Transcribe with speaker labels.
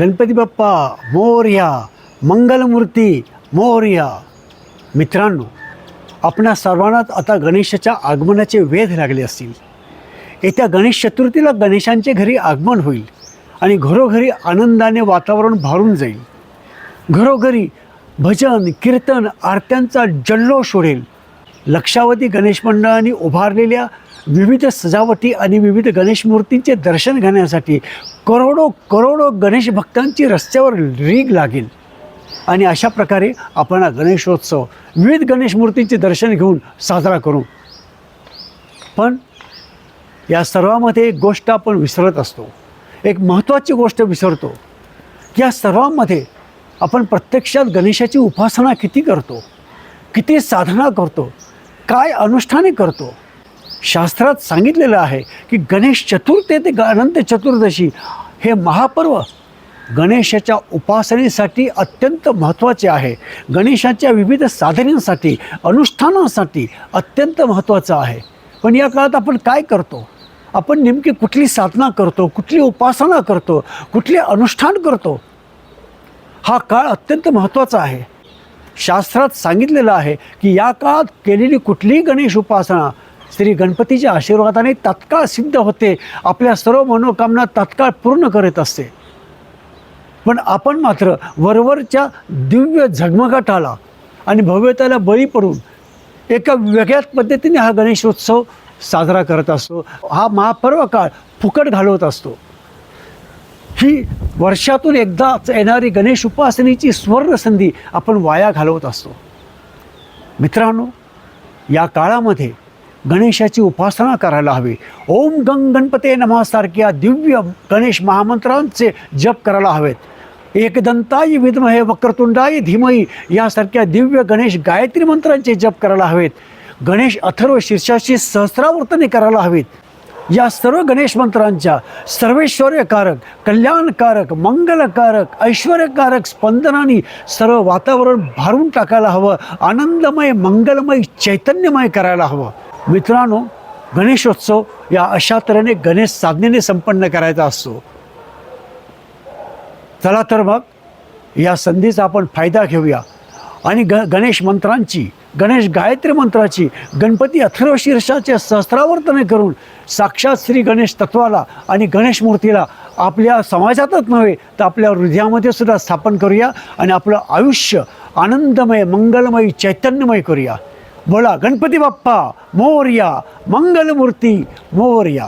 Speaker 1: गणपती बाप्पा मोर्या मंगलमूर्ती मोर्या. मित्रांनो आपणा सर्वांनाच आता गणेशाच्या आगमनाचे वेध लागले असतील. येत्या गणेश चतुर्थीला गणेशांचे घरी आगमन होईल आणि घरोघरी आनंदाने वातावरण भारून जाईल. घरोघरी भजन कीर्तन आरत्यांचा जल्लोष उडेल लक्षावधी गणेश मंडळांनी उभारलेल्या विविध सजावटी आणि विविध गणेश मूर्तींचे दर्शन घेण्यासाठी करोडो करोडो गणेश भक्तांची रस्त्यावर रीग लागेल. आणि अशा प्रकारे आपण हा गणेशोत्सव विविध गणेश मूर्तींचे दर्शन घेऊन साजरा करू. पण या सर्वामध्ये एक गोष्ट आपण विसरत असतो. एक महत्त्वाची गोष्ट विसरतो की या सर्वांमध्ये आपण प्रत्यक्षात गणेशाची उपासना किती करतो? किती साधना करतो? काय अनुष्ठाने करतो? शास्त्रात सांगितलेलं आहे की गणेश चतुर्थी ते ग- अनंत चतुर्दशी हे महापर्व गणेशाच्या उपासनेसाठी अत्यंत महत्त्वाचे आहे. गणेशाच्या विविध साधनांसाठी अनुष्ठानासाठी अत्यंत महत्त्वाचं आहे. पण या काळात आपण काय करतो? आपण नेमकी कुठली साधना करतो? कुठली उपासना करतो? कुठले अनुष्ठान करतो? हा काळ अत्यंत महत्त्वाचा आहे. शास्त्रात सांगितलेलं आहे की या काळात केलेली कुठलीही गणेश उपासना श्री गणपतीच्या आशीर्वादाने तात्काळ सिद्ध होते. आपल्या सर्व मनोकामना तात्काळ पूर्ण करत असते. पण आपण मात्र वरवरच्या दिव्य झगमगाटाला आणि भव्यताला बळी पडून एका वेगळ्याच पद्धतीने हा गणेशोत्सव साजरा करत असतो. हा महापर्व काळ फुकट घालवत असतो. ही वर्षातून एकदाच येणारी गणेश उपासनेची सुवर्णसंधी आपण वाया घालवत असतो. मित्रांनो या काळामध्ये गणेशाची उपासना करायला हवी. ओम गंग गणपते नमासारख्या दिव्य गणेश महामंत्रांचे जप करायला हवेत. एकदंताई विद्महे वक्रतुंडाई धीमई यासारख्या दिव्य गणेश गायत्री मंत्रांचे जप करायला हवेत. गणेश अथर्व शीर्षाची सहस्रावर्तने करायला हवीत. या सर्व गणेश मंत्रांच्या सर्वेश्वर्यकारक कल्याणकारक मंगलकारक ऐश्वर्यकारक स्पंदनाने सर्व वातावरण भारून टाकायला हवं. आनंदमय मंगलमय चैतन्यमय करायला हवं. मित्रांनो गणेशोत्सव या अशा तऱ्हेने गणेश साधनेने संपन्न करायचा असतो. चला तर मग या संधीचा आपण फायदा घेऊया. आणि ग गणेश मंत्रांची गणेश गायत्री मंत्राची गणपती अथर्वशीर्षाचे सहस्रावर्तने करून साक्षात श्री गणेश तत्वाला आणि गणेश मूर्तीला आपल्या समाजातच नव्हे तर आपल्या हृदयामध्ये सुद्धा स्थापन करूया आणि आपलं आयुष्य आनंदमय मंगलमय चैतन्यमय करूया. बोला गणपती बाप्पा मोर्या मंगलमूर्ती मोर्या